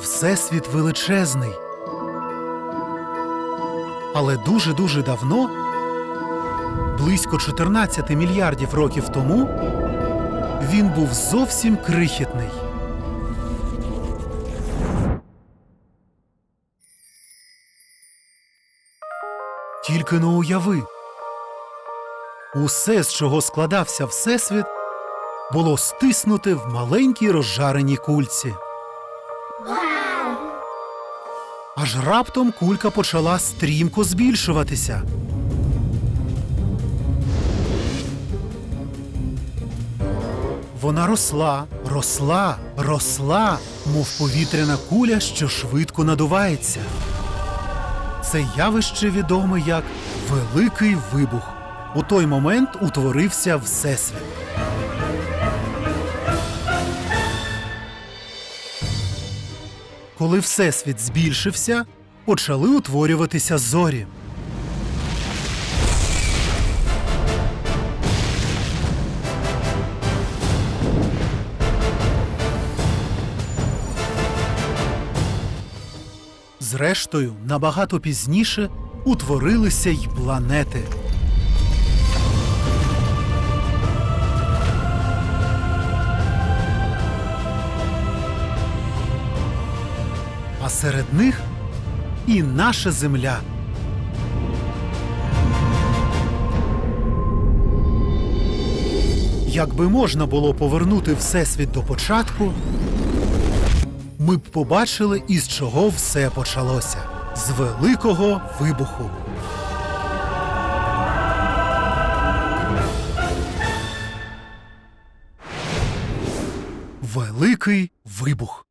Всесвіт величезний. Але дуже-дуже давно, близько 14 мільярдів років тому, він був зовсім крихітний. Тільки но уяви. Усе, з чого складався Всесвіт, було стиснуте в маленькій розжареній кульці. Аж раптом кулька почала стрімко збільшуватися. Вона росла, росла, росла, мов повітряна куля, що швидко надувається. Це явище відоме як Великий вибух. У той момент утворився Всесвіт. Коли Всесвіт збільшився, почали утворюватися зорі. Зрештою, набагато пізніше утворилися й планети. Серед них і наша земля. Якби можна було повернути Всесвіт до початку, ми б побачили, із чого все почалося з великого вибуху. Великий вибух.